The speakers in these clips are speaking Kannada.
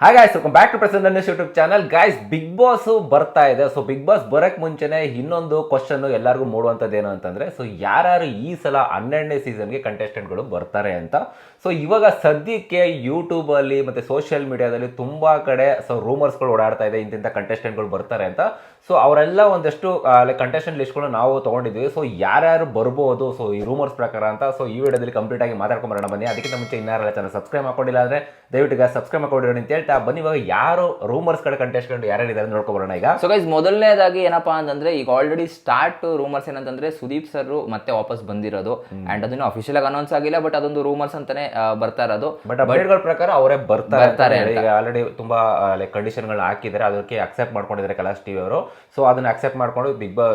Hi guys back to present ನನ್ನ YouTube channel guys Bigg Boss ಬರ್ತಾ ಇದೆ. ಸೊ ಬಿಗ್ ಬಾಸ್ ಬರೋಕ್ಕೆ ಮುಂಚೆನೆ ಇನ್ನೊಂದು ಕ್ವಶನ್ ಎಲ್ಲರಿಗೂ ಮೂಡುವಂಥದ್ದು ಏನು ಅಂತಂದ್ರೆ ಸೊ ಯಾರು ಈ ಸಲ ಹನ್ನೆರಡನೇ ಸೀಸನ್ಗೆ ಕಂಟೆಸ್ಟೆಂಟ್ಗಳು ಬರ್ತಾರೆ ಅಂತ. ಸೊ ಇವಾಗ ಸದ್ಯಕ್ಕೆ ಯೂಟ್ಯೂಬಲ್ಲಿ ಮತ್ತು ಸೋಷಿಯಲ್ ಮೀಡಿಯಾದಲ್ಲಿ ತುಂಬ ಕಡೆ ಸೊ ರೂಮರ್ಸ್ಗಳು ಓಡಾಡ್ತಾ ಇದೆ ಇಂತಿಂಥ ಕಂಟೆಸ್ಟೆಂಟ್ಗಳು ಬರ್ತಾರೆ ಅಂತ. ಸೊ ಅವರೆಲ್ಲ ಒಂದಷ್ಟು ಲೈಕ್ ಕಂಟೆಸ್ಟೆಂಟ್ ಲಿಸ್ಟ್ಗಳು ನಾವು ತಗೊಂಡಿದ್ವಿ ಸೊ ಯಾರ್ಯಾರು ಬರ್ಬೋದು ಸೊ ಈ ರೂಮರ್ಸ್ ಪ್ರಕಾರ ಅಂತ. ಸೊ ಈ ವಿಡಿಯೋದಲ್ಲಿ ಕಂಪ್ಲೀಟಾಗಿ ಆಗಿ ಮಾತಾಡ್ಕೊಂಡ್ ಬರೋಣ ಬನ್ನಿ. ಅದಕ್ಕಿಂತ ಮುಂಚೆ ಇನ್ನಾರಲ್ಲ ಚಾನಲ್ ಸಬ್ಸ್ಕ್ರೈಬ್ ಮಾಡ್ಕೊಂಡಿಲ್ಲ ಅಂದರೆ, ದಯವಿಟ್ಟು ಸಬ್ಸ್ಕ್ರೈಬ್ ಮಾಡ್ಕೊಂಡಿರೋಣ ಅಂತ ಹೇಳ್ತಾ ಬನ್ನಿ ಇವಾಗ ಯಾರು ರೂಮರ್ಸ್ ಕಡೆ ಕಂಟೆಸ್ಟೆಂಟ್ ಯಾರು ಇದ್ದಾರೆ ನೋಡ್ಕೊಬರೋಣ ಈಗ. ಸೊ ಗೈಸ್ ಮೊದಲನೇದಾಗಿ ಏನಪ್ಪಾ ಅಂತಂದ್ರೆ ಈಗ ಆಲ್ರೆಡಿ ಸ್ಟಾರ್ಟ್ ರೂಮರ್ಸ್ ಏನಂತಂದ್ರೆ ಸುದೀಪ್ ಸರ್ ಮತ್ತೆ ವಾಪಸ್ ಬಂದಿರೋದು. ಅಂಡ್ ಅದನ್ನು ಅಫಿಷಿಯಲ್ ಆಗಿ ಅನೌನ್ಸ್ ಆಗಿಲ್ಲ ಬಟ್ ಅದೊಂದು ರೂಮರ್ಸ್ ಅಂತಾನೆ ಬರ್ತಾ ಇರೋದು. ಬಟ್ ಅಪ್ಡೇಟ್ಗಳ ಪ್ರಕಾರ ಅವರೇ ಬರ್ತಾರೆ ಅಂತ ಈಗ ಆಲ್ರೆಡಿ ತುಂಬಾ ಲೈಕ್ ಕಂಡೀಷನ್ಗಳನ್ನ ಹಾಕಿದ್ದಾರೆ. ಅದಕ್ಕೆ ಅಕ್ಸೆಪ್ಟ್ ಮಾಡ್ಕೊಂಡಿದ್ದಾರೆ ಕಲಾಸ್ ಟಿವಿ ಅವರು. ಸೊ ಅದನ್ನ ಅಕ್ಸೆಪ್ಟ್ ಮಾಡ್ಕೊಂಡು ಬಿಗ್ ಬಾ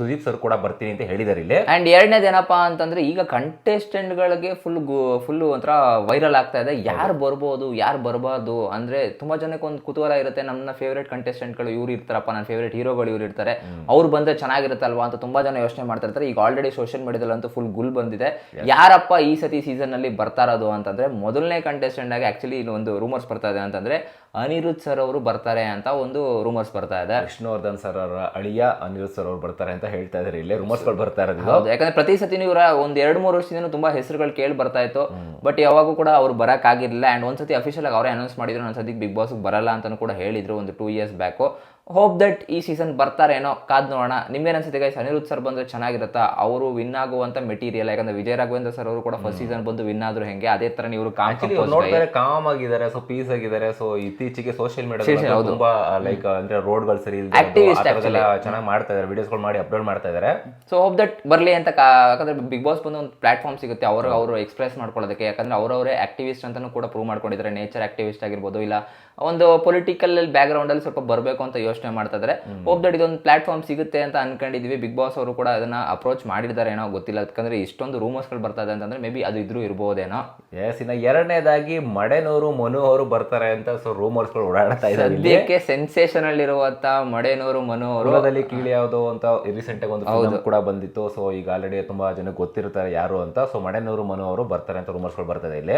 ಸುದೀಪ್ ಸರ್ ಕೂಡ ಬರ್ತೀನಿ ಅಂತ ಹೇಳಿದಾರೆ ಇಲ್ಲಿ. ಅಂಡ್ ಎರಡನೇದು ಏನಪ್ಪಾ ಅಂತಂದ್ರೆ ಈಗ ಕಂಟೆಸ್ಟೆಂಟ್ ಗಳಿಗೆ ಫುಲ್ ಫುಲ್ ಒಂಥರ ವೈರಲ್ ಆಗ್ತಾ ಇದೆ. ಯಾರು ಬರ್ಬೋದು ಯಾರು ಬರಬಾರ್ದು ಅಂದ್ರೆ ತುಂಬಾ ಜನಕ್ಕೆ ಒಂದು ಕುತೂಹಲ ಇರುತ್ತೆ ನನ್ನ ಫೇವ್ರೇಟ್ ಕಂಟೆಸ್ಟೆಂಟ್ಗಳು ಇವ್ರು ಇರ್ತಾರಪ್ಪ ನನ್ನ ಫೇವ್ರೇಟ್ ಹೀರೋಗಳು ಇವ್ರು ಇರ್ತಾರೆ. ಅವ್ರು ಬಂದ್ರೆ ಚೆನ್ನಾಗಿರುತ್ತಲ್ವಾ? ಅಂತ ತುಂಬಾ ಜನ ಯೋಚನೆ ಮಾಡ್ತಾ ಇರ್ತಾರೆ. ಈಗ ಆಲ್ರೆಡಿ ಸೋಷಿಯಲ್ ಮೀಡಿಯಾದಲ್ಲಂತೂ ಫುಲ್ ಗುಲ್ ಬಂದಿದೆ. ಯಾರಪ್ಪ ಈ ಸತಿ ಸೀಸನ್ ಅಲ್ಲಿ ಬರ್ತಾ ಇರೋದು ಅಂತಂದ್ರೆ ಮೊದಲನೇ ಕಂಟೆಸ್ಟೆಂಟ್ ಆಗಿ ಆಕ್ಚುಲಿ ಇಲ್ಲಿ ಒಂದು ರೂಮರ್ಸ್ ಬರ್ತಾ ಇದೆ ಅಂತಂದ್ರೆ ಅನಿರುದ್ಧ್ ಸರ್ ಅವರು ಬರ್ತಾರೆ ಅಂತ ಒಂದು ರೂಮರ್ಸ್ ಬರ್ತಾ ಇದೆ. ವಿಷ್ಣುವರ್ಧನ್ ಸರ್ ಅವರ ಅಳಿಯ ಅನಿರುದ್ ಸರ್ ಅವರು ಬರ್ತಾರೆ ಅಂತ ಹೇಳ್ತಾ ಇದ್ದಾರೆ ಇಲ್ಲಿ ರೂಮರ್ಸ್ಗಳು ಬರ್ತಾ ಇರೋದು ಹೌದು ಯಾಕಂದ್ರೆ ಪ್ರತಿ ಸತಿನೂ ಇವರ ಒಂದ್ ಎರಡು ಮೂರು ವರ್ಷದಿಂದ ತುಂಬಾ ಹೆಸರುಗಳು ಕೇಳಿ ಬರ್ತಾ ಇತ್ತು. ಬಟ್ ಯಾವಾಗೂ ಕೂಡ ಅವ್ರು ಬರಕ್ ಆಗಿರ್ಲಿಲ್ಲ. ಅಂಡ್ ಒಂದ್ಸತಿ ಅಫಿಷಿಯಲ್ ಆಗಿ ಅವರೇ ಅನೌನ್ಸ್ ಮಾಡಿದ್ರು ಒಂದ್ಸತಿ ಬಿಗ್ ಬಾಸ್ ಬರಲ್ಲ ಅಂತಲೂ ಕೂಡ ಹೇಳಿದರು ಒಂದು two years back hope that ಈ ಸೀಸನ್ ಬರ್ತಾರೇನೋ ಕಾದ್ ನೋಡೋಣ. ನಿಮ್ಗೇನು ಅನ್ಸುತ್ತೆ ಗೈಸ್ ಅನಿರುದ್ಧ್ ಸರ್ ಬಂದರೆ ಚೆನ್ನಾಗಿರುತ್ತಾ? ಅವರು ವಿನ್ ಆಗುವಂಥ ಮೆಟೀರಿಯಲ್ ಯಾಕಂದ್ರೆ ವಿಜಯ ರಾಘವೇಂದ್ರ ಸರ್ ಅವರು ಕೂಡ ಫಸ್ಟ್ ಸೀಸನ್ ಬಂದು ವಿನ್ ಆದ್ರು ಹೆಂಗೆ? ಅದೇ ತರ Actually ಇವ್ರು ನೋಡ್ತಾರೆ ಕಾಮ್ ಆಗಿದ್ದಾರೆ ಸೊ ಪೀಸ್ ಆಗಿದ್ದಾರೆ ಸೊ ಇತ್ತೀಚೆಗೆ ಸೋಷಿಯಲ್ ಮೀಡಿಯಾ ತುಂಬಾ ಲೈಕ್ ಅಂದ್ರೆ ರೋಡ್ಗಳು ಸರಿ ಚೆನ್ನಾಗಿ ಮಾಡ್ತಾ ಇದ್ದಾರೆ ವಿಡಿಯೋಸ್ಗಳು ಮಾಡಿ ಅಪ್ಲೋಡ್ ಮಾಡ್ತಾ ಇದ್ದಾರೆ. ಸೊ ಹೋಪ್ ದಟ್ ಬರಲಿ ಅಂತ ಯಾಕಂದ್ರೆ ಬಿಗ್ ಬಾಸ್ ಬಂದು ಒಂದು ಪ್ಲಾಟ್ಫಾರ್ಮ್ ಸಿಗುತ್ತೆ ಅವರು ಅವರು ಎಕ್ಸ್ಪ್ರೆಸ್ ಮಾಡ್ಕೊಳ್ಳೋದಕ್ಕೆ. ಯಾಕಂದ್ರೆ ಅವರವರೇ ಆಕ್ಟಿವಿಸ್ಟ್ ಅಂತಲೂ ಕೂಡ ಪ್ರೂವ್ ಮಾಡ್ಕೊಂಡಿದ್ದಾರೆ. ನೇಚರ್ ಆಕ್ಟಿವಿಸ್ಟ್ ಆಗಿರ್ಬೋದು ಇಲ್ಲ ಒಂದು ಪೊಲಿಟಿಕಲ್ ಬ್ಯಾಕ್ ಗ್ರೌಂಡಲ್ಲಿ ಸ್ವಲ್ಪ ಬರಬೇಕು ಅಂತ ಯೋಚನೆ ಮಾಡ್ತಾ ಇದ್ದಾರೆ ಹೋಪ್ ದಟ್ ಇದೊಂದು ಪ್ಲಾಟ್ಫಾರ್ಮ್ ಸಿಗುತ್ತೆ ಅಂತ ಅನ್ಕೊಂಡಿದೀವಿ. ಬಿಗ್ ಬಾಸ್ ಅವರು ಕೂಡ ಅದನ್ನ ಅಪ್ರೋಚ್ ಮಾಡಿದ್ದಾರೆ ಏನೋ ಗೊತ್ತಿಲ್ಲ. ಯಾಕಂದ್ರೆ ಇಷ್ಟೊಂದು ರೂಮರ್ಸ್ಗಳು ಬರ್ತಾ ಇದೆ ಅಂತಂದ್ರೆ ಮೇ ಬಿ ಅದು ಇದ್ರೂ ಇರ್ಬೋದೇನೋ. ಎಸ್ ಇನ್ನ ಎರಡನೇದಾಗಿ ಮಡೆನೂರು ಮನು ಅವರು ಬರ್ತಾರೆ ಅಂತ ಸೊ ರೂಮರ್ಸ್ಗಳು ಓಡಾಡ್ತಾ ಇದ್ದಾರೆ ಸದ್ಯಕ್ಕೆ ಸೆನ್ಸೇಷನಲ್ ಇರುವಂತ ಮಡೇನೂರು ಮನು ಅವರು ಕೀಳಿ ಯಾವುದು ಅಂತ ರೀಸೆಂಟ್ ಆಗಿ ಒಂದು ಫಿಲ್ಮ್ ಕೂಡ ಬಂದಿತ್ತು. ಸೊ ಈಗ ಆಲ್ರೆಡಿ ತುಂಬಾ ಜನ ಗೊತ್ತಿರ್ತಾರೆ ಯಾರು ಅಂತ. ಸೊ ಮಡೆನೂರು ಮನು ಅವರು ಬರ್ತಾರೆ ಅಂತ ರೂಮರ್ಸ್ಗಳು ಬರ್ತದೆ ಇಲ್ಲಿ.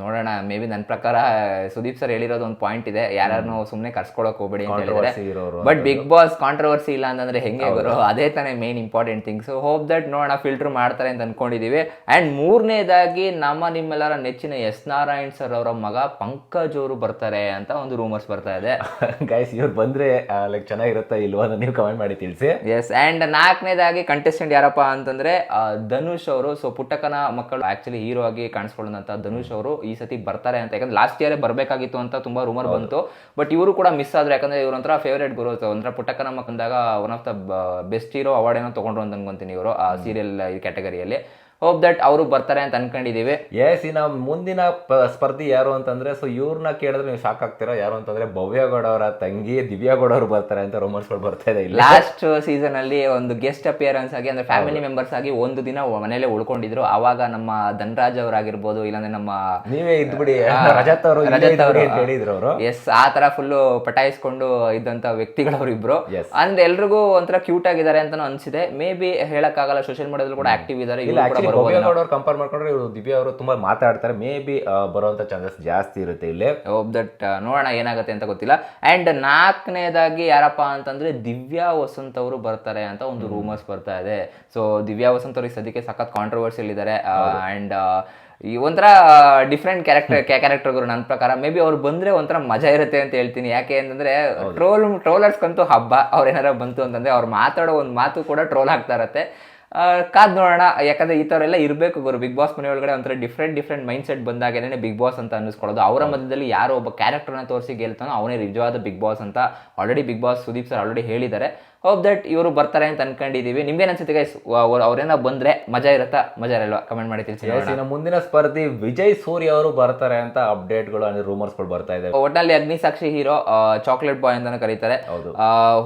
ನೋಡೋಣ. ಮೇ ಬಿ ನನ್ನ ಪ್ರಕಾರ ಸುದೀಪ್ ಸರ್ ಹೇಳಿರೋದು ಒಂದು ಪಾಯಿಂಟ್ ಇದೆ. ಯಾರನ್ನು ಸುಮ್ಮನೆ ಕರ್ಸ್ಕೊಳಕ್ ಹೋಗ್ಬೇಡಿ ಅಂತ ಹೇಳಿದ್ರೆ ಇರೋರು ಬಟ್ ಬಿಗ್ ಬಾಸ್ ಕಾಂಟ್ರವರ್ಸಿ ಇಲ್ಲ ಅಂತಂದ್ರೆ ಹೆಂಗೆ ಗುರು? ಅದೇ ತಾನೇ main important things hope that ನೋಡೋಣ ಫಿಲ್ಟರ್ ಮಾಡ್ತಾರೆ ಅಂತ ಅನ್ಕೊಂಡಿದೀವಿ. ಅಂಡ್ ಮೂರನೇದಾಗಿ ನಮ್ಮ ನಿಮ್ಮೆಲ್ಲರ ನೆಚ್ಚಿನ ಎಸ್ ನಾರಾಯಣ್ ಸರ್ ಅವರ ಮಗ ಪಂಕಜ್ ಅವರು ಬರ್ತಾರೆ ಅಂತ ಒಂದು ರೂಮರ್ಸ್ ಬರ್ತಾ ಇದೆ. ಗೈಸ್ ಇವ್ರು ಬಂದ್ರೆ ಲೈಕ್ ಚೆನ್ನಾಗಿರುತ್ತಾ ಇಲ್ವಾ ಅಂತ ನೀವು ಕಮೆಂಟ್ ಮಾಡಿ ತಿಳಿಸಿ. ಎಸ್ ಅಂಡ್ ನಾಲ್ಕನೇದಾಗಿ ಕಂಟೆಸ್ಟೆಂಟ್ ಯಾರಪ್ಪ ಅಂತಂದ್ರೆ ಧನುಷ್ ಅವರು. ಸೊ ಪುಟ್ಟಕನ ಮಕ್ಕಳು ಆಕ್ಚುಲಿ ಹೀರೋ ಆಗಿ ಕಾಣಿಸ್ಕೊಳ್ಳೋದಂತ ಧನುಷ್ ಅವರು ಈ ಸತಿ ಬರ್ತಾರೆ ಅಂತ. ಯಾಕಂದ್ರೆ ಲಾಸ್ಟ್ ಇಯರ್ ಬರಬೇಕಾಗಿತ್ತು ಅಂತ ತುಂಬಾ ರೂಮರ್ ಬಂತು. ಬಟ್ ಇವರು ಕೂಡ ಮಿಸ್ ಆದ್ರೆ. ಯಾಕಂದ್ರೆ ಇವ್ರ ಒಂಥರ ಫೇವರೇಟ್ ಗುರು ಅಂದ್ರೆ ಪುಟ್ಟಕನ ಮಕ್ಕಂದಾಗ one of the best hero award ಏನೋ ತಗೊಂಡ್ರು ಅಂತ ಅನ್ಕೊಂತೀನಿ ಇವರು, ಆ ಸೀರಿಯಲ್ ಈ ಕ್ಯಾಟಗರಿಯಲ್ಲಿ ಹೋಪ್ ದಟ್ ಅವರು ಬರ್ತಾರೆ ಅಂತ ಅನ್ಕೊಂಡಿದೀವಿ. ಎಸ್ ಇನ್ನ ಮುಂದಿನ ಸ್ಪರ್ಧಿ ಯಾರು ಅಂತಂದ್ರೆ ಸೊ ಇವ್ರನ್ನ ಕೇಳಿದ್ರೆ ನೀವು ಶಾಕ್ ಆಗ್ತೀರಾ? ಯಾರು ಅಂತಂದ್ರೆ ಭವ್ಯಗೌಡ ಅವರ ತಂಗಿ ದಿವ್ಯಾಗೌಡ ಅವರು ಬರ್ತಾರೆ ಅಂತ ರೂಮರ್ಸ್ಗಳು ಬರ್ತಾ ಇದೆ ಲಾಸ್ಟ್ ಸೀಸನ್ ಅಲ್ಲಿ ಒಂದು ಗೆಸ್ಟ್ ಅಪಿಯರೆನ್ಸ್ ಆಗಿ ಅಂದ್ರೆ ಫ್ಯಾಮಿಲಿ ಮೆಂಬರ್ಸ್ ಆಗಿ ಒಂದು ದಿನ ಮನೇಲೆ ಉಳ್ಕೊಂಡಿದ್ರು. ಅವಾಗ ನಮ್ಮ ಧನರಾಜ್ ಅವರಾಗಿರ್ಬೋದು ಇಲ್ಲಾಂದ್ರೆ ನಮ್ಮ ನೀವೇ ಇದ್ಬಿಡಿ. ರಜತ್ ಅವರು ರಜತ್ ಅವರು. ಹೇಳಿದ್ರು ಅವರು. ಎಸ್ ಆ ತರ ಫುಲ್ ಪಟಾಯಿಸ್ಕೊಂಡು ಇದ್ದಂತ ವ್ಯಕ್ತಿಗಳವ್ರು ಇಬ್ರು. ಅಂದ್ರೆ ಎಲ್ರಿಗೂ ಒಂಥರ ಕ್ಯೂಟ್ ಆಗಿದ್ದಾರೆ ಅಂತಾನು ಅನ್ಸಿದೆ. ಮೇ ಬಿ ಹೇಳಕ್ಕಾಗಲ್ಲ ಸೋಷಿಯಲ್ ಮೀಡಿಯಾದಲ್ಲಿ ಕೂಡ ಆಕ್ಟಿವ್ ಇದ್ದಾರೆ. ಅವ್ರು ಕಂಪೇರ್ ಮಾಡ್ಕೊಂಡ್ರೆ ಇವರು ದಿವ್ಯ ಅವರು ತುಂಬಾ ಮಾತಾಡ್ತಾರೆ. ಮೇ ಬಿ ಬರುವಂತ ಚಾನ್ಸಸ್ ಜಾಸ್ತಿ ಇರುತ್ತೆ ಇಲ್ಲಿ. ಹೋಪ್ ದಟ್ ನೋಡೋಣ ಏನಾಗುತ್ತೆ ಅಂತ ಗೊತ್ತಿಲ್ಲ. ಅಂಡ್ ನಾಲ್ಕನೇದಾಗಿ ಯಾರಪ್ಪ ಅಂತಂದ್ರೆ ದಿವ್ಯಾ ವಸಂತ್ ಅವರು ಬರ್ತಾರೆ ಅಂತ ಒಂದು ರೂಮರ್ಸ್ ಬರ್ತಾ ಇದೆ. ಸೊ ದಿವ್ಯಾ ವಸಂತ್ ಅವ್ರಿಗೆ ಸದ್ಯಕ್ಕೆ ಸಖತ್ ಕಾಂಟ್ರವರ್ಸಿಯಲ್ ಇದ್ದಾರೆ ಅಂಡ್ ಈ ಒಂಥರ ಡಿಫ್ರೆಂಟ್ ಕ್ಯಾರೆಕ್ಟರ್ ಕ್ಯಾರೆಕ್ಟರ್ಗಳು ನನ್ನ ಪ್ರಕಾರ. ಮೇ ಬಿ ಅವ್ರು ಬಂದ್ರೆ ಒಂಥರ ಮಜಾ ಇರುತ್ತೆ ಅಂತ ಹೇಳ್ತೀನಿ. ಯಾಕೆ ಅಂತಂದ್ರೆ ಟ್ರೋಲ್ ಟ್ರೋಲರ್ಸ್ಗಂತೂ ಹಬ್ಬ. ಅವ್ರು ಏನಾರ ಬಂತು ಅಂತಂದ್ರೆ ಅವ್ರು ಮಾತಾಡೋ ಒಂದು ಮಾತು ಕೂಡ ಟ್ರೋಲ್ ಆಗ್ತಾ ಇರತ್ತೆ. ಕಾದ್ ನೋಡೋಣ. ಯಾಕಂದ್ರೆ ಈ ಥರ ಎಲ್ಲ ಇರಬೇಕು ಗುರು. ಬಿಗ್ ಬಾಸ್ ಮನೆ ಒಳಗಡೆ ಒಂಥರ ಡಿಫ್ರೆಂಟ್ ಡಿಫ್ರೆಂಟ್ ಮೈಂಡ್ ಸೆಟ್ ಬಂದಾಗೇನೆ ಬಿಗ್ ಬಾಸ್ ಅಂತ ಅನ್ನಿಸ್ಕೊಳ್ಳೋದು. ಅವರ ಮಧ್ಯದಲ್ಲಿ ಯಾರೋ ಒಬ್ಬ ಕ್ಯಾರೆಕ್ಟರ್ನ ತೋರಿಸಿ ಗೆಲ್ತಾನೋ ಅವನೇ ನಿಜವಾದ ಬಿಗ್ ಬಾಸ್ ಅಂತ already Bigg Boss Sudeep sir already ಹೇಳಿದ್ದಾರೆ. ಹೋಪ್ ದಟ್ ಇವರು ಬರ್ತಾರೆ ಅಂತ ಅನ್ಕೊಂಡಿದೀವಿ. ನಿಮ್ಗೇನು ಅನ್ಸುತ್ತೆ ಗೈಸ್ ಅವ್ರೇನ ಬಂದ್ರೆ ಮಜಾ ಇರುತ್ತಾ? ಮಜಾ ಇರಲ್ವಾ ಕಮೆಂಟ್ ಮಾಡಿ ತಿಳಿಸಿ ಇನ್ನು ಮುಂದಿನ ಸ್ಪರ್ಧಿ ವಿಜಯ್ ಸೂರ್ಯ ಅವರು ಬರ್ತಾರೆ ಅಂತ ಅಪ್ಡೇಟ್ಗಳು ಅಂದ್ರೆ ರೂಮರ್ಸ್ಗಳು ಬರ್ತಾ ಇದೆ ಒಟ್ಟಲ್ಲಿ ಅಗ್ನಿಸಾಕ್ಷಿ ಹೀರೋ ಚಾಕ್ಲೇಟ್ ಬಾಯ್ ಅಂತಾನೆ ಕರೀತಾರೆ.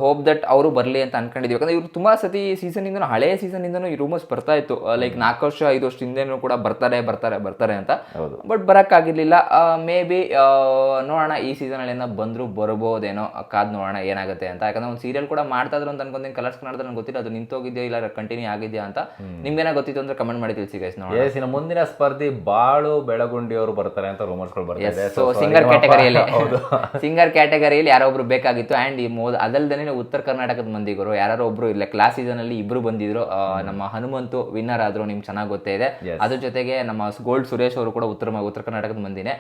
ಹೋಪ್ ದಟ್ ಅವರು ಬರಲಿ ಅಂತ ಅನ್ಕೊಂಡಿದೀವಿ. ಯಾಕಂದ್ರೆ ಇವ್ರು ತುಂಬಾ ಸತಿ ಸೀಸನ್ ಇಂದ ಹಳೆ ಸೀಸನ್ ಇಂದನೂ ಈ ರೂಮರ್ಸ್ ಬರ್ತಾ ಇತ್ತು. ಲೈಕ್ ನಾಲ್ಕು ವರ್ಷ ಐದು ವರ್ಷ ಹಿಂದೆನೂ ಕೂಡ ಬರ್ತಾರೆ ಬರ್ತಾರೆ ಬರ್ತಾರೆ ಅಂತ. ಬಟ್ ಬರೋಕ್ಕಾಗಿರ್ಲಿಲ್ಲ. ಮೇ ಬಿ ನೋಡೋಣ ಈ ಸೀಸನ್ ಅಲ್ಲಿ ಏನೋ ಬಂದ್ರು ಬರ್ಬೋದೇನೋ ಕಾದ್ ನೋಡೋಣ ಏನಾಗುತ್ತೆ ಅಂತ. ಯಾಕಂದ್ರೆ ಒಂದು ಸೀರಿಯಲ್ ಕೂಡ ಮಾಡ್ತಾ ಅಂತ ಅನ್ಕೊಂತೀನಿ ಕಲರ್ಸ್ ಕನ್ನಡದಲ್ಲಿ ನಂಗೆ ಗೊತ್ತಿಲ್ಲ ಅದು ನಿಂತೋಗಿದೆಯಾ ಇಲ್ಲ ಕಂಟಿನ್ಯೂ ಆಗಿದೆಯಾ ಅಂತ ನಿಮ್ಗೇನ ಗೊತ್ತಿತ್ತು ಅಂದ್ರೆ ಕಮೆಂಟ್ ಮಾಡಿ ತಿಳಿಸಿ ಗೈಸ್ ನೋಡೋಣ. ಎಸ್ ಇನ್ನು ಮುಂದಿನ ಸ್ಪರ್ಧಿ ಬಾಳು ಬೆಳಗುಂಡಿ ಅವರು ಬರ್ತಾರೆ ಅಂತ ರೂಮರ್ಸ್ಗಳು ಬರ್ತಾರೆ ಸೊ ಸಿಂಗರ್ ಕ್ಯಾಟಗರಿಯಲ್ಲಿ ಸಿಂಗರ್ ಕ್ಯಾಟಗರಿಯಲ್ಲಿ ಯಾರೋ ಒಬ್ರು ಬೇಕಾಗಿತ್ತು ಅಂಡ್ ಈ ಮೋದ್ ಅದಲ್ದೇನೆ ಉತ್ತರ ಕರ್ನಾಟಕದ ಮಂದಿಗರು ಯಾರೋ ಒಬ್ರು ಇಲ್ಲ ಕ್ಲಾಸ್ ಸೀಸನ್ ಅಲ್ಲಿ ಇಬ್ರು ಬಂದಿದ್ರು. ನಮ್ಮ ಹನುಮಂತು ವಿನ್ನರ್ ಆದ್ರು ನಿಮ್ಗೆ ಚೆನ್ನಾಗಿ ಗೊತ್ತೇ ಇದೆ. ಅದ್ರ ಜೊತೆಗೆ ನಮ್ಮ ಗೋಲ್ಡ್ ಸುರೇಶ್ ಅವರು ಕೂಡ ಉತ್ತರ ಉತ್ತರ ಕರ್ನಾಟಕದ ಮಂದಿನೇ.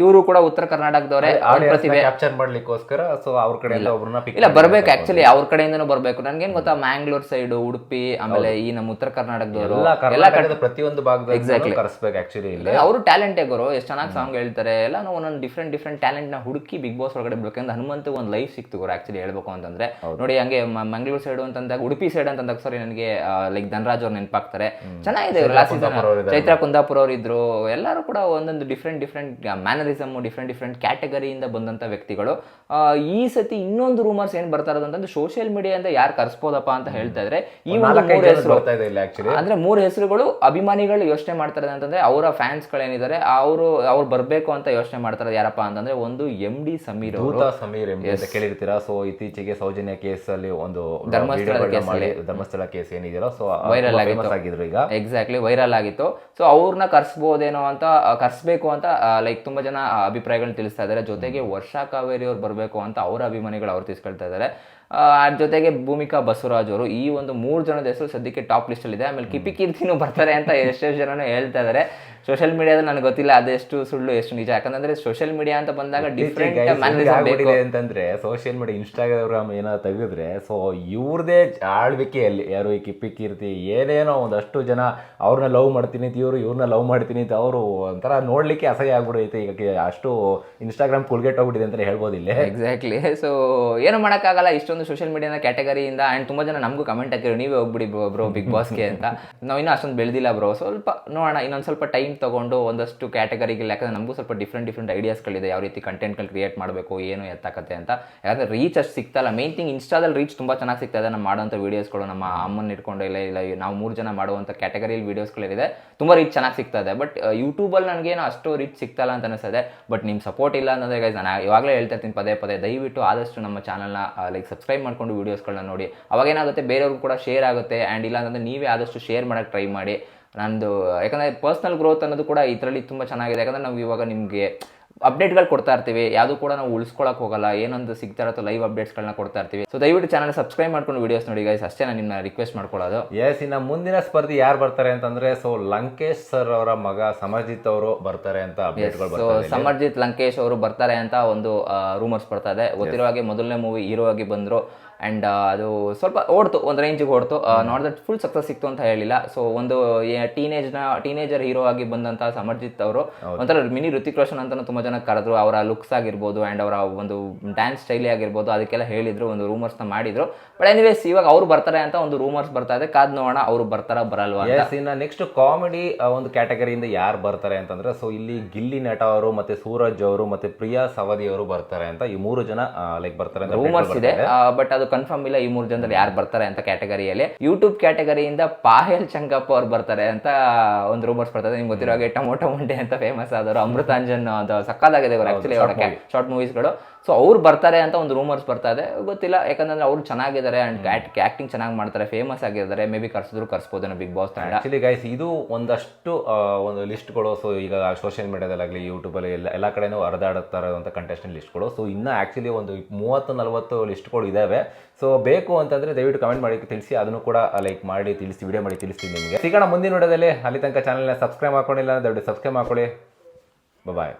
ಇವರು ಕೂಡ ಉತ್ತರ ಕರ್ನಾಟಕದವರೇ ಪ್ರತಿಭೆ. ಕ್ಯಾಪ್ಚರ್ ಮಾಡ್ಲಿಕ್ಕೋಸ್ಕರ ಸೊ ಅವ್ರ ಕಡೆ ಇಲ್ಲ. ಬರ್ಬೇಕು ಆಕ್ಚುಲಿ ಅವ್ರ ಕಡೆಯಿಂದನೂ ಬರ್ಬೇಕು. ನನ್ಗೇನ್ ಗೊತ್ತಾ? ಮ್ಯಾಂಗ್ಳೂರ್ ಸೈಡ್ ಉಡುಪಿ ಆಮೇಲೆ ಈ ನಮ್ಮ ಉತ್ತರ ಕರ್ನಾಟಕದವರು ಎಲ್ಲ ಕರ್ನಾಟಕದ ಪ್ರತಿಯೊಂದು ಭಾಗದಲ್ಲಿ ಕರೆಸ್ಬೇಕು ಆಕ್ಚುಲಿ ಇಲ್ಲಿ. ಅವರು ಟ್ಯಾಲೆಂಟೇ ಗುರು. ಎಷ್ಟು ಚೆನ್ನಾಗಿ ಸಾಂಗ್ ಹೇಳ್ತಾರೆ. ಎಲ್ಲ ನಾವು ಒಂದೊಂದು ಡಿಫ್ರೆಂಟ್ ಡಿಫ್ರೆಂಟ್ ಟ್ಯಾಲೆಂಟ್ನ ಹುಡುಕಿ ಬಿಗ್ ಬಾಸ್ ಒಳಗಡೆ ಬೇಕಂದ್ರೆ ಹನುಮಂತ ಒಂದು ಲೈಫ್ ಸಿಕ್ತು ಗುರು ಆಕ್ಚುಲಿ ಹೇಳ್ಬೇಕು ಅಂತಂದ್ರೆ. ನೋಡಿ ಹಂಗೆ ಮಂಗ್ಳೂರ್ ಸೈಡ್ ಅಂತಂದಾಗ ಉಡುಪಿ ಸೈಡ್ ಅಂತಂದಾಗ ಸರಿ ನನಗೆ ಲೈಕ್ ಧನರಾಜ್ ಅವ್ರು ನೆನಪಾಗ್ತಾರೆ. ಚೆನ್ನಾಗಿದೆ ಲಾಸ್ಟ್ ಸೀಸನ್ ಚೈತ್ರ ಕುಂದಾಪುರ ಅವರು ಇದ್ರು. ಎಲ್ಲರೂ ಕೂಡ ಒಂದೊಂದು different different mannerism different different ಕ್ಯಾಟಗರಿಯಿಂದ ಬಂದಂತ ವ್ಯಕ್ತಿಗಳು. ಈ ಸತಿ ಇನ್ನೊಂದು ರೂಮರ್ಸ್ ಏನ್ ಬರ್ತಾ ಇರೋದು ಅಂತಂದ್ರೆ ಸೋಷಿಯಲ್ ಮೀಡಿಯಾದಿಂದ ಯಾರು ಕರ್ಸ್ಬೋದಪ್ಪ ಅಂತ ಹೇಳ್ತಾ ಇದ್ರೆ ಈ ಒಂದು ಮೂರು ಹೆಸರು ಅಂದ್ರೆ ಮೂರು ಹೆಸರುಗಳು ಅಭಿಮಾನಿಗಳು ಯೋಚನೆ ಮಾಡ್ತಾರೆ ಅಂತಂದ್ರೆ ಅವರ ಫ್ಯಾನ್ಸ್ ಗಳೇನಿದ್ದಾರೆ ಅವರು ಅವ್ರು ಬರ್ಬೇಕು ಅಂತ ಯೋಚನೆ ಮಾಡ್ತಾರೆ ಯಾರಪ್ಪ ಅಂತಂದ್ರೆ ಒಂದು ಎಂ ಡಿ ಸಮೀರ್ ಸಮೀರ್ ಅಂತ ಕೇಳಿರ್ತೀರಾ? ಸೊ ಇತ್ತೀಚೆಗೆ ಸೌಜನ್ಯ ಕೇಸ್ ಅಲ್ಲಿ ಒಂದು ಧರ್ಮಸ್ಥಳ ಕೇಸ್ ಧರ್ಮಸ್ಥಳ ಕೇಸ್ ಏನಿದೆಯಲ್ಲ ಸೊ ವೈರಲ್ ಆಗಿದ್ರು ಈಗ. ಎಕ್ಸಾಕ್ಟ್ಲಿ ವೈರಲ್ ಆಗಿತ್ತು. ಸೊ ಅವ್ರನ್ನ ಕರ್ಸ್ಬೋದೇನೋ ಅಂತ ಕರ್ಸ್ಬೇಕು ಅಂತ ಲೈಕ್ ತುಂಬಾ ಜನ ಅಭಿಪ್ರಾಯಗಳನ್ನ ತಿಳಿಸ್ತಾ ಇದ್ದಾರೆ. ಜೊತೆಗೆ ವರ್ಷಾ ಕಾವೇರಿ ಅವ್ರು ಬರಬೇಕು ಅಂತ ಅವರ ಅಭಿಮಾನಿಗಳು ಅವ್ರು ತಿಳಿಸ್ಕೊಳ್ತಾ ಇದ್ದಾರೆ. ಅದ್ರ ಜೊತೆಗೆ ಭೂಮಿಕಾ ಬಸವರಾಜ್ ಅವರು ಈ ಒಂದು ಮೂರು ಜನದ ಹೆಸರು ಸದ್ಯಕ್ಕೆ ಟಾಪ್ ಲಿಸ್ಟಲ್ಲಿದೆ ಆಮೇಲೆ ಕಿಪಿ ಕೀರ್ತಿನೂ ಬರ್ತಾರೆ ಅಂತ ಎಷ್ಟೆಷ್ಟು ಜನನೂ ಹೇಳ್ತಾ ಇದ್ದಾರೆ ಸೋಷಿಯಲ್ ಮೀಡಿಯಾದಲ್ಲಿ ನನಗೆ ಗೊತ್ತಿಲ್ಲ ಅದೆಷ್ಟು ಸುಳ್ಳು ಎಷ್ಟು ನಿಜ. ಯಾಕಂದ್ರೆ ಸೋಷಿಯಲ್ ಮೀಡಿಯಾ ಅಂತ ಬಂದಾಗ ಡಿಫ್ರೆಂಟ್ ಅಂತಂದ್ರೆ ಸೋಷಿಯಲ್ ಮೀಡಿಯಾ ಇನ್ಸ್ಟಾಗ್ರಾಮ್ ಏನಾದ್ರು ತೆಗೆದ್ರೆ ಸೊ ಇವ್ರದೇ ಆಳ್ವಿಕೆಯಲ್ಲಿ ಯಾರು ಈ ಕಿಪ್ಪಿ ಕೀರ್ತಿ ಏನೇನೋ ಒಂದಷ್ಟು ಜನ ಅವ್ರನ್ನ ಲವ್ ಮಾಡ್ತೀನಿ ಅಂತ ಇವರು ಇವ್ರನ್ನ ಲವ್ ಮಾಡ್ತೀನಿ ಅಂತ ಅವರು ಒಂಥರ ನೋಡ್ಲಿಕ್ಕೆ ಅಸಹ್ಯ ಆಗ್ಬಿಡೈತೆ. ಈಗ ಅಷ್ಟು ಇನ್ಸ್ಟಾಗ್ರಾಮ್ ಕುಲ್ಗೆಟ್ಟೋಗ್ಬಿಟ್ಟಿದೆ ಅಂತ ಹೇಳ್ಬೋದು ಇಲ್ಲಿ. ಎಕ್ಸಾಕ್ಟ್ಲಿ ಸೊ ಏನು ಮಾಡೋಕ್ಕಾಗಲ್ಲ ಇಷ್ಟೊಂದು ಸೋಷಿಯಲ್ ಮೀಡಿಯಾನ ಕ್ಯಾಟಗರಿಯಿಂದ ಆ್ಯಂಡ್ ತುಂಬ ಜನ ನಮಗೂ ಕಮೆಂಟ್ ಹಾಕಿರೋ ನೀವೇ ಹೋಗ್ಬಿಡಿ ಬ್ರೋ ಬಿಗ್ ಬಾಸ್ಗೆ ಅಂತ. ನಾವು ಇನ್ನೂ ಅಷ್ಟೊಂದು ಬೆಳೆದಿಲ್ಲ ಬ್ರೋ. ಸ್ವಲ್ಪ ನೋಡೋಣ ಇನ್ನೊಂದು ಸ್ವಲ್ಪ ಟೈಮ್ ತಗೊಂಡು ಒಂದಷ್ಟು ಕ್ಯಾಟಗರಿಗೆ ಯಾಕಂದ್ರೆ ನಮಗೂ ಸ್ವಲ್ಪ ಡಿಫ್ರೆಂಟ್ ಡಿಫ್ರೆಂಟ್ ಐಡಿಯಾಸ್ಗಳಿದೆ ಯಾವ ರೀತಿ ಕಂಟೆಂಟ್ಗಳು ಕ್ರಿಯೇಟ್ ಮಾಡಬೇಕು, ಏನು ಎತ್ತಾಕತ್ತೆ ಅಂತ. ಯಾಕಂದ್ರೆ ರೀಚ್ ಅಷ್ಟು ಸಿಗ್ತಲ್ಲ ಮೇನ್ ಥಿಂಗ್ ಇನ್ಸ್ಟಾದಲ್ಲಿ ರೀಚ್ ತುಂಬ ಚೆನ್ನಾಗಿ ಸಿಗ್ತಾ ಇದೆ. ನಮ್ಮ ಮಾಡೋಂಥ ವೀಡಿಯೋಸ್ಗಳು ನಮ್ಮ ಅಮ್ಮನ ಇಟ್ಕೊಂಡು ಇಲ್ಲ ಇಲ್ಲ ನಾವು ಮೂರು ಜನ ಮಾಡುವಂಥ ಕ್ಯಾಟಗರಿಯಲ್ಲಿ ವೀಡಿಯೋಸ್ಗಳಿದೆ ತುಂಬ ರೀಚ್ ಚೆನ್ನಾಗಿ ಸಿಗ್ತಾ ಇದೆ. ಬಟ್ ಯೂಟ್ಯೂಬಲ್ಲಿ ನನಗೇನು ಅಷ್ಟು ರೀಚ್ ಸಿಗ್ತಲ್ಲ ಅಂತ ಅನಿಸ್ತದೆ. ಬಟ್ ನಿಮ್ಮ ಸಪೋರ್ಟ್ ಇಲ್ಲ ಅಂತಂದರೆ ಗೈಸ್ ನಾನು ಇವಾಗಲೇ ಹೇಳ್ತಾ ಇರ್ತೀನಿ ಪದೇ ಪದೇ. ದಯವಿಟ್ಟು ಆದಷ್ಟು ನಮ್ಮ ಚಾನಲ್ನ ಲೈಕ್ ಸಬ್ಸ್ಕ್ರೈಬ್ ಮಾಡ್ಕೊಂಡು ವೀಡಿಯೋಸ್ಗಳನ್ನ ನೋಡಿ. ಅವಾಗ ಏನಾಗುತ್ತೆ, ಬೇರೆಯವ್ರಿಗೂ ಕೂಡ ಶೇರ್ ಆಗುತ್ತೆ. ಆ್ಯಂಡ್ ಇಲ್ಲ ಅಂತಂದರೆ ನೀವೇ ಆದಷ್ಟು ಶೇರ್ ಮಾಡೋಕ್ಕೆ ಟ್ರೈ ಮಾಡಿ. ನಂದು ಯಾಕಂದರೆ ಪರ್ಸ್ನಲ್ ಗ್ರೋತ್ ಅನ್ನೋದು ಕೂಡ ಇದರಲ್ಲಿ ತುಂಬ ಚೆನ್ನಾಗಿದೆ. ಯಾಕಂದರೆ ನಾವು ಇವಾಗ ನಿಮಗೆ ಅಪ್ಡೇಟ್ಗಳು ಕೊಡ್ತಾ ಇರ್ತೀವಿ. ಯಾವುದು ಕೂಡ ನಾವು ಉಳಿಸ್ಕೊಳಕ್ಕೆ ಹೋಗಲ್ಲ. ಏನೊಂದು ಸಿಗ್ತಾ ಇರೋ ಲೈವ್ ಅಪ್ಡೇಟ್ಸ್ಗಳನ್ನ ಕೊಡ್ತಾ ಇರ್ತೀವಿ. ಸೊ ದಯವಿಟ್ಟು ಚಾನಲ್ ಸಬ್ಸ್ಕ್ರೈಬ್ ಮಾಡ್ಕೊಂಡು ವೀಡಿಯೋಸ್ ನೋಡಿ ಗೈಸ್ ಅಷ್ಟೇ ನಾನು ನಿಮ್ಮನ್ನ ರಿಕ್ವೆಸ್ಟ್ ಮಾಡ್ಕೊಳ್ಳೋದು. ಎಸ್ ಇನ್ನು ಮುಂದಿನ ಸ್ಪರ್ಧಿ ಯಾರು ಬರ್ತಾರೆ ಅಂತಂದ್ರೆ ಸೊ ಲಂಕೇಶ್ ಸರ್ ಅವರ ಮಗ ಸಮರ್ಜಿತ್ ಅವರು ಬರ್ತಾರೆ ಅಂತ ಸೊ ಸಮರ್ಜಿತ್ ಲಂಕೇಶ್ ಅವರು ಬರ್ತಾರೆ ಅಂತ ಒಂದು ರೂಮರ್ಸ್ ಬರ್ತಾ ಇದೆ. ಗೊತ್ತಿರೋ ಹಾಗೆ ಮೊದಲನೇ ಮೂವಿ ಹೀರೋ ಆಗಿ ಬಂದರು. ಆ್ಯಂಡ್ ಅದು ಸ್ವಲ್ಪ ಓಡ್ತು ಒಂದು ರೇಂಜಿಗೆ ಓಡ್ತು. ದಟ್ ಫುಲ್ ಸಕ್ಸಸ್ ಸಿಕ್ತು ಅಂತ ಹೇಳಿಲ್ಲ. ಸೊ ಒಂದು ಟೀನೇಜ್ನ ಟೀನೇಜರ್ ಹೀರೋ ಆಗಿ ಬಂದಂತಹ ಸಮರ್ಜಿತ್ ಅವರು ಒಂಥರ ಮಿನಿ ಋತಿಕ್ ರೋಷನ್ ಅಂತ ತುಂಬ ಜನ ಕರೆದ್ರು. ಅವರ ಲುಕ್ಸ್ ಆಗಿರ್ಬೋದು ಆ್ಯಂಡ್ ಅವರ ಒಂದು ಡ್ಯಾನ್ಸ್ ಸ್ಟೈಲಿ ಆಗಿರ್ಬೋದು ಅದಕ್ಕೆಲ್ಲ ಹೇಳಿದ್ರು ಒಂದು ರೂಮರ್ಸ್ನ ಮಾಡಿದ್ರು. ಬಟ್ ಎನಿವೇಸ್ ಇವಾಗ ಅವ್ರು ಬರ್ತಾರೆ ಅಂತ ಒಂದು ರೂಮರ್ಸ್ ಬರ್ತಾ ಇದೆ. ಕಾದ್ ನೋಡೋಣ ಅವ್ರು ಬರ್ತಾರ ಬರಲ್ವಾ ಇನ್ನು ನೆಕ್ಸ್ಟ್ ಕಾಮಿಡಿ ಒಂದು ಕ್ಯಾಟಗರಿಯಿಂದ ಯಾರು ಬರ್ತಾರೆ ಅಂತಂದ್ರೆ ಸೊ ಇಲ್ಲಿ ಗಿಲ್ಲಿ ನಟ ಅವರು ಮತ್ತೆ ಸೂರಜ್ ಅವರು ಮತ್ತೆ ಪ್ರಿಯಾ ಸವದಿ ಅವರು ಬರ್ತಾರೆ ಅಂತ ಈ ಮೂರು ಜನ ಲೈಕ್ ಬರ್ತಾರೆ ರೂಮರ್ಸ್ ಇದೆ. ಬಟ್ ಅದು ಕನ್ಫರ್ಮ್ ಇಲ್ಲ ಈ ಮೂರು ಜನದಲ್ಲಿ ಯಾರು ಬರ್ತಾರೆ ಅಂತ ಕ್ಯಾಟಗರಿಯಲ್ಲಿ ಯೂಟ್ಯೂಬ್ ಕ್ಯಾಟಗರಿಯಿಂದ ಪಾಹೆಲ್ ಚಂಗಪ್ಪ ಅವ್ರು ಬರ್ತಾರೆ ಅಂತ ಒಂದು ರೂಮರ್ಸ್ ಬರ್ತದೆ ನಿಮ್ಗೆ ಗೊತ್ತಿರೋ ಹಾಗೆ ಟೊಮೊಟೊ ಮುಂಡೆ ಅಂತ ಫೇಮಸ್ ಆದವರು ಅಮೃತಾಂಜನ್ ಅದು ಸಕ್ಕದಾಗಿದೆ ಅವರು ಆಕ್ಚುಲಿ ಅವರ ಶಾರ್ಟ್ ಮೂವೀಸ್ಗಳು ಸೊ ಅವ್ರು ಬರ್ತಾರೆ ಅಂತ ಒಂದು ರೂಮರ್ಸ್ ಬರ್ತಾ ಇದೆ. ಗೊತ್ತಿಲ್ಲ ಯಾಕಂದ್ರೆ ಅವ್ರು ಚೆನ್ನಾಗಿದ್ದಾರೆ ಅಂಡ್ ಆಕ್ಟಿಂಗ್ ಚೆನ್ನಾಗಿ ಮಾಡ್ತಾರೆ ಫೇಮಸ್ ಆಗಿದ್ದಾರೆ. ಮೇ ಬಿ ಕರ್ಸಿದ್ರು ಕರ್ಸ್ಬೋದೇನೋ ಬಿಗ್ ಬಾಸ್ ತಂಡ. ಆಕ್ಚುಲಿ ಗೈಸ್ ಇದು ಒಂದಷ್ಟು ಒಂದು ಲಿಸ್ಟ್ಗಳು ಸೊ ಈಗ ಸೋಷಿಯಲ್ ಮೀಡಿಯಾದಲ್ಲಾಗಲಿ ಯೂಟ್ಯೂಬಲ್ಲಿ ಎಲ್ಲ ಎಲ್ಲ ಕಡೆನೂ ಹರಿದಾಡುತ್ತಾರೆ ಅಂತ ಕಂಟೆಸ್ಟೆಂಟ್ ಲಿಸ್ಟ್ಗಳು ಸೊ ಇನ್ನೂ ಆ್ಯಕ್ಚುಲಿ ಒಂದು ಮೂವತ್ತು ನಲವತ್ತು ಲಿಸ್ಟ್ಗಳು ಇದ್ದಾವೆ ಸೊ ಬೇಕು ಅಂತಂದರೆ ದಯವಿಟ್ಟು ಕಮೆಂಟ್ ಮಾಡಿ, ತಿಳಿಸಿ. ಅದನ್ನು ಕೂಡ ಲೈಕ್ ಮಾಡಿ, ತಿಳಿಸಿ ವಿಡಿಯೋ ಮಾಡಿ ತಿಳಿಸ್ತೀನಿ ನಿಮಗೆ. ಸಿಗೋಣ ಮುಂದಿನ ವಿಡಿಯೋದಲ್ಲಿ. ಅಲ್ಲಿ ತನಕ ಚಾನಲ್ನ ಸಬ್ಸ್ಕ್ರೈಬ್ ಮಾಡ್ಕೊಂಡಿಲ್ಲ ದಯವಿಟ್ಟು ಸಬ್ಸ್ಕ್ರೈಬ್ ಮಾಡ್ಕೊಳ್ಳಿ. ಬಾಯ್